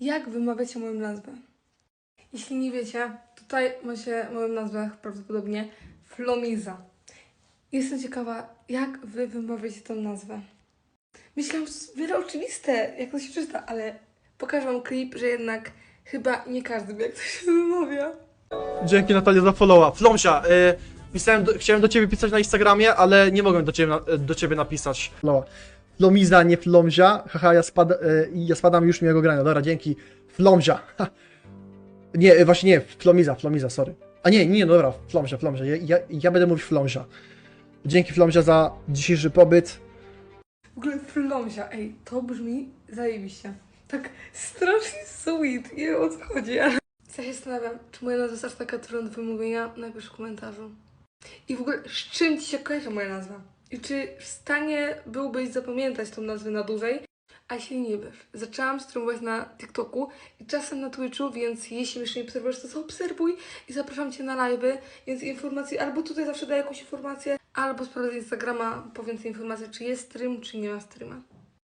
Jak wymawiacie moją nazwę? Jeśli nie wiecie, tutaj macie moją nazwę prawdopodobnie Flomiza. Jestem ciekawa, jak wy wymawiacie tą nazwę. Myślałam, że to jest wiele oczywiste, jak to się czyta, ale pokażę wam klip, że jednak chyba nie każdy wie, jak to się wymawia. Dzięki Natalia za followa. Flomsia, y, pisałem do, chciałem do ciebie pisać na Instagramie, ale nie mogłem do ciebie, na, do ciebie napisać. Flomiza, nie Flomzia. Haha, ja, spad, y, ja spadam już miłego grania. Dobra, dzięki. Flomzia. Ha. Nie, y, właśnie nie, Flomiza, Flomiza, sorry. A nie, nie, no dobra, Flomzia, Flomzia. Ja, ja, ja będę mówić Flomzia. Dzięki Flomzia za dzisiejszy pobyt. W ogóle Flomsia, ej, to brzmi zajebiście. Tak strasznie sweet, nie wiem o co chodzi, ale... Ja się zastanawiam, czy moja nazwa jest aż taka trudna do wymówienia, napisz w komentarzu. I w ogóle, z czym Ci się kojarzy moja nazwa? I czy w stanie byłbyś zapamiętać tą nazwę na dłużej? A jeśli nie wiesz, zaczęłam streamować na TikToku i czasem na Twitchu, więc jeśli jeszcze nie obserwujesz, to zaobserwuj i zapraszam Cię na live'y, więc informacje, albo tutaj zawsze daję jakąś informację, albo sprawdzę Instagrama po więcej informacji, czy jest stream, czy nie ma streama.